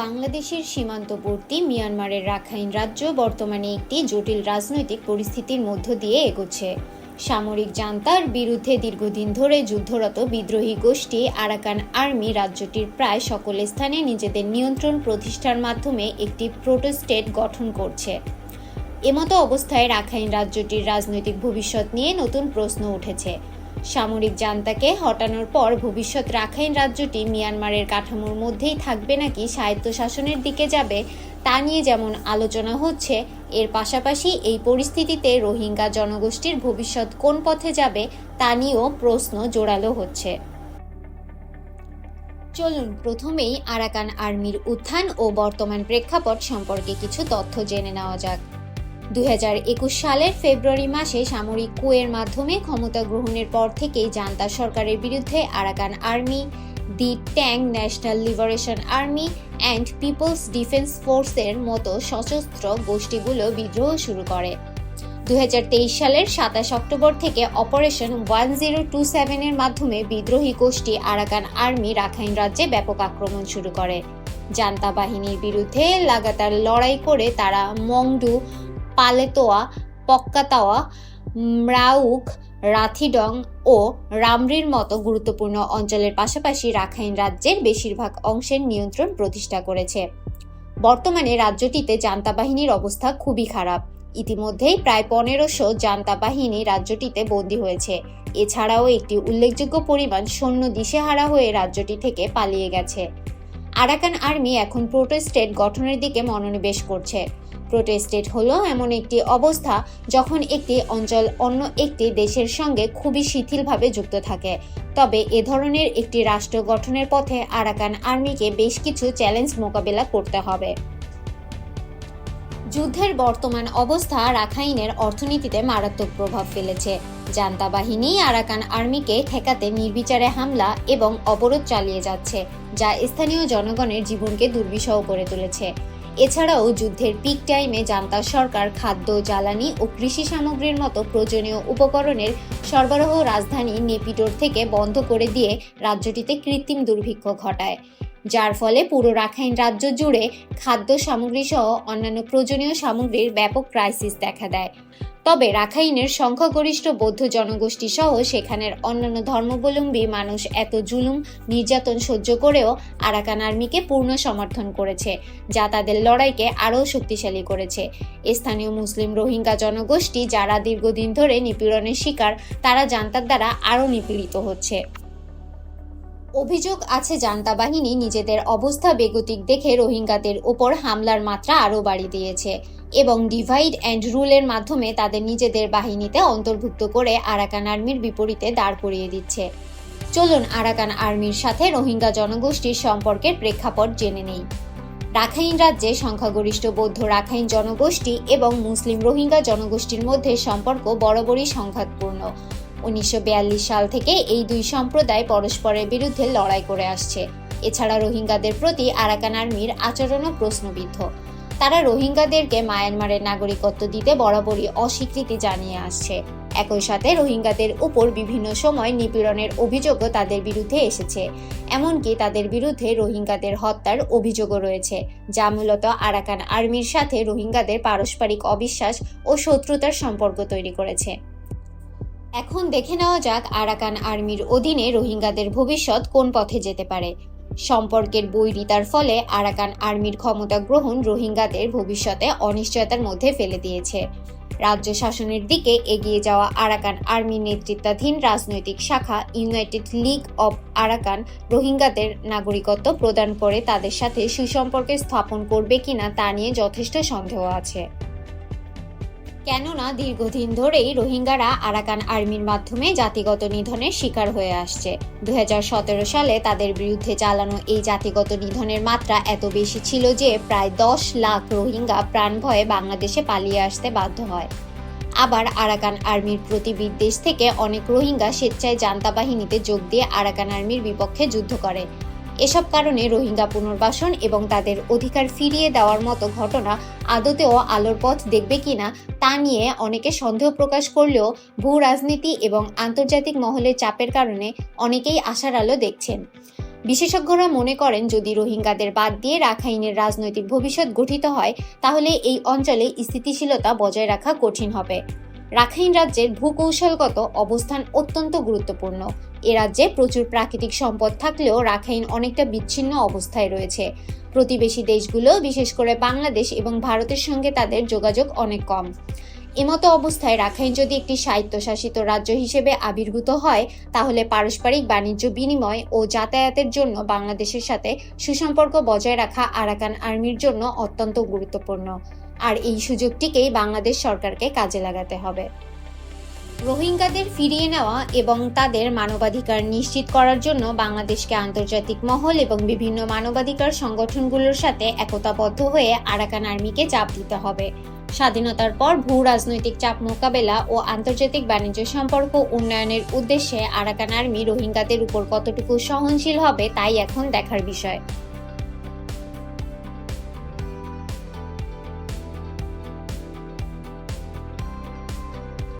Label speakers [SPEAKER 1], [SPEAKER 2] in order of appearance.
[SPEAKER 1] বাংলাদেশের সীমান্তবর্তী মিয়ানমারের রাখাইন রাজ্য বর্তমানে একটি জটিল রাজনৈতিক পরিস্থিতির মধ্য দিয়ে এগোচ্ছে। সামরিক জান্তার বিরুদ্ধে দীর্ঘদিন ধরে যুদ্ধরত বিদ্রোহী গোষ্ঠী আরাকান আর্মি রাজ্যটির প্রায় সকল স্থানে নিজেদের নিয়ন্ত্রণ প্রতিষ্ঠার মাধ্যমে একটি প্রোটোস্টেট গঠন করছে। এমতো অবস্থায় রাখাইন রাজ্যটির রাজনৈতিক ভবিষ্যৎ নিয়ে নতুন প্রশ্ন উঠেছে। সামরিক জান্তাকে হটানোর পর ভবিষ্যৎ রাখাইন রাজ্যটি মিয়ানমারের কাঠামোর মধ্যেই থাকবে নাকি স্বায়ত্তশাসনের দিকে যাবে, তা নিয়ে যেমন আলোচনা হচ্ছে, এর পাশাপাশি এই পরিস্থিতিতে রোহিঙ্গা জনগোষ্ঠীর ভবিষ্যৎ কোন পথে যাবে, তা নিয়েও প্রশ্ন জোরালো হচ্ছে। চলুন, প্রথমেই আরাকান আর্মির উত্থান ও বর্তমান প্রেক্ষাপট সম্পর্কে কিছু তথ্য জেনে নেওয়া যাক। দুই হাজার একুশ সালের ফেব্রুয়ারি মাসে সামরিক কুয়ের মাধ্যমে ক্ষমতা গ্রহণের পর থেকেই জান্তা সরকারের বিরুদ্ধে Arakan army, the Ta'ang national liberation army and people's defence ফোর্সের মতো সশস্ত্র গোষ্ঠীগুলো বিদ্রোহ শুরু করে। দুই হাজার তেইশ সালের সাতাশ অক্টোবর থেকে অপারেশন ওয়ান জিরো টু সেভেনের মাধ্যমে বিদ্রোহী গোষ্ঠী আরাকান আর্মি রাখাইন রাজ্যে ব্যাপক আক্রমণ শুরু করে। জান্তা বাহিনীর বিরুদ্ধে লাগাতার লড়াই করে তারা মংডু পালেতোয়া, পক্কাতাওয়া ম্রাউক রাথিডং ও রামরির মতো গুরুত্বপূর্ণ অঞ্চলের পাশাপাশি রাখাইন রাজ্যের বেশিরভাগ অংশের নিয়ন্ত্রণ প্রতিষ্ঠা করেছে। বর্তমানে রাজ্যটিতে জান্তা বাহিনীর অবস্থা খুবই খারাপ। ইতিমধ্যেই প্রায় পনেরোশো জান্তা বাহিনী রাজ্যটিতে বন্দী হয়েছে। এছাড়াও একটি উল্লেখযোগ্য পরিমাণ সৈন্য দিশেহারা হয়ে রাজ্যটি থেকে পালিয়ে গেছে। আরাকান আর্মি এখন প্রোটোস্টেট গঠনের দিকে মনোনিবেশ করছে। প্রোটেস্টেট হলো এমন একটি অবস্থা যখন একটি অঞ্চল অন্য একটি দেশের সঙ্গে খুবই শিথিলভাবে যুক্ত থাকে। তবে এ ধরনের একটি রাষ্ট্র গঠনের পথে আরাকান আর্মিকে বেশ কিছু চ্যালেঞ্জ মোকাবেলা করতে হবে। যুদ্ধের বর্তমান অবস্থা রাখাইনের অর্থনীতিতে মারাত্মক প্রভাব ফেলেছে। জান্তা বাহিনী আরাকান আর্মিকে ঠেকাতে নির্বিচারে হামলা এবং অবরোধ চালিয়ে যাচ্ছে, যা স্থানীয় জনগণের জীবনকে দুর্বিষহ করে তুলেছে। এছাড়াও যুদ্ধের পিক টাইমে জান্তা সরকার খাদ্য, জ্বালানি ও কৃষি সামগ্রীর মতো প্রয়োজনীয় উপকরণের সরবরাহ রাজধানী নেপিটোর থেকে বন্ধ করে দিয়ে রাজ্যটিতে কৃত্রিম দুর্ভিক্ষ ঘটায়। যার ফলে পুরো রাখাইন রাজ্য জুড়ে খাদ্য সামগ্রী সহ অন্যান্য প্রয়োজনীয় সামগ্রীর ব্যাপক ক্রাইসিস দেখা দেয়। তবে রাখাইনের সংখ্যাগরিষ্ঠ বৌদ্ধ জনগোষ্ঠী সহ সেখানের অন্যান্য ধর্মাবলম্বী মানুষ এত জুলুম, নির্যাতন সহ্য করেও আরাকান আর্মিকে পূর্ণ সমর্থন করেছে, যা তাদের লড়াইকে আরও শক্তিশালী করেছে। স্থানীয় মুসলিম রোহিঙ্গা জনগোষ্ঠী যারা দীর্ঘদিন ধরে নিপীড়নের শিকার, তারা জান্তার দ্বারা আরও নিপীড়িত হচ্ছে। অভিযোগ আছে জান্তা বাহিনী নিজেদের অবস্থা বেগতিক দেখে রোহিঙ্গাদের ওপর হামলার মাত্রা আরও বাড়িয়ে দিয়েছে। এবং ডিভাইড অ্যান্ড রুলের মাধ্যমে তাদের নিজেদের বাহিনীতে অন্তর্ভুক্ত করে আরাকান আর্মির বিপরীতে দাঁড় করিয়ে দিচ্ছে। চলুন আরাকান আর্মির সাথে রোহিঙ্গা জনগোষ্ঠীর সম্পর্কের প্রেক্ষাপট জেনে নেই। রাখাইন রাজ্যে সংখ্যাগরিষ্ঠ বৌদ্ধ রাখাইন জনগোষ্ঠী এবং মুসলিম রোহিঙ্গা জনগোষ্ঠীর মধ্যে সম্পর্ক বরাবরই সংঘাতপূর্ণ। উনিশশো বিয়াল্লিশ সাল থেকে এই দুই সম্প্রদায় পরস্পরের বিরুদ্ধে লড়াই করে আসছে। এছাড়া রোহিঙ্গাদের প্রতি আরাকান আর্মির আচরণও প্রশ্নবিদ্ধ। তারা রোহিঙ্গাদেরকে মায়ানমারের নাগরিকত্ব দিতে বরাবরই অস্বীকৃতি জানিয়ে আসছে। একই সাথে রোহিঙ্গাদের উপর বিভিন্ন সময় নিপীড়নের অভিযোগও তাদের বিরুদ্ধে এসেছে। এমনকি তাদের বিরুদ্ধে রোহিঙ্গাদের হত্যার অভিযোগও রয়েছে, যা মূলত আরাকান আর্মির সাথে রোহিঙ্গাদের পারস্পরিক অবিশ্বাস ও শত্রুতার সম্পর্ক তৈরি করেছে। এখন দেখে নেওয়া যাক আরাকান আর্মির অধীনে রোহিঙ্গাদের ভবিষ্যৎ কোন পথে যেতে পারে। সম্পর্কের বৈরিতার ফলে আরাকান আর্মির ক্ষমতা গ্রহণ রোহিঙ্গাদের ভবিষ্যতে অনিশ্চয়তার মধ্যে ফেলে দিয়েছে। রাজ্য শাসনের দিকে এগিয়ে যাওয়া আরাকান আর্মির নেতৃত্বাধীন রাজনৈতিক শাখা ইউনাইটেড লিগ অব আরাকান রোহিঙ্গাদের নাগরিকত্ব প্রদান করে তাদের সাথে সুসম্পর্ক স্থাপন করবে কিনা তা নিয়ে যথেষ্ট সন্দেহ আছে। কেননা দীর্ঘদিন ধরেই রোহিঙ্গারা আরাকান আর্মির মাধ্যমে জাতিগত নিধনের শিকার হয়ে আসছে। দু হাজার সতেরো সালে তাদের বিরুদ্ধে চালানো এই জাতিগত নিধনের মাত্রা এত বেশি ছিল যে প্রায় দশ লাখ রোহিঙ্গা প্রাণ ভয়ে বাংলাদেশে পালিয়ে আসতে বাধ্য হয়। আবার আরাকান আর্মির প্রতি বিদ্বেষ থেকে অনেক রোহিঙ্গা স্বেচ্ছায় জান্তা বাহিনীতে যোগ দিয়ে আরাকান আর্মির বিপক্ষে যুদ্ধ করে। এসব কারণে রোহিঙ্গা পুনর্বাসন এবং তাদের অধিকার ফিরিয়ে দেওয়ার মতো ঘটনা আদতেও আলোর পথ দেখবে কিনা তা নিয়ে অনেকে সন্দেহ প্রকাশ করলেও ভূ রাজনীতি এবং আন্তর্জাতিক মহলের চাপের কারণে অনেকেই আশার আলো দেখছেন। বিশেষজ্ঞরা মনে করেন, যদি রোহিঙ্গাদের বাদ দিয়ে রাখাইনের রাজনৈতিক ভবিষ্যৎ গঠিত হয়, তাহলে এই অঞ্চলে স্থিতিশীলতা বজায় রাখা কঠিন হবে। রাখাইন রাজ্যের ভূকৌশলগত অবস্থান অত্যন্ত গুরুত্বপূর্ণ। এ রাজ্যে প্রচুর প্রাকৃতিক সম্পদ থাকলেও রাখাইন অনেকটা বিচ্ছিন্ন অবস্থায় রয়েছে। প্রতিবেশী দেশগুলো, বিশেষ করে বাংলাদেশ এবং ভারতের সঙ্গে তাদের যোগাযোগ অনেক কম। এমতো অবস্থায় রাখাইন যদি একটি স্বায়ত্তশাসিত রাজ্য হিসেবে আবির্ভূত হয়, তাহলে পারস্পরিক বাণিজ্য বিনিময় ও যাতায়াতের জন্য বাংলাদেশের সাথে সুসম্পর্ক বজায় রাখা আরাকান আর্মির জন্য অত্যন্ত গুরুত্বপূর্ণ। আর এই সুযোগটিকেই বাংলাদেশ সরকারকে কাজে লাগাতে হবে। রোহিঙ্গাদের ফিরিয়ে নেওয়া এবং তাদের মানবাধিকার নিশ্চিত করার জন্য বাংলাদেশকে আন্তর্জাতিক মহল এবং বিভিন্ন মানবাধিকার সংগঠনগুলোর সাথে একতাবদ্ধ হয়ে আরাকান আর্মিকে চাপ দিতে হবে। স্বাধীনতার পর ভূ রাজনৈতিক চাপ মোকাবেলা ও আন্তর্জাতিক বাণিজ্য সম্পর্ক উন্নয়নের উদ্দেশ্যে আরাকান আর্মি রোহিঙ্গাদের উপর কতটুকু সহনশীল হবে তাই এখন দেখার বিষয়।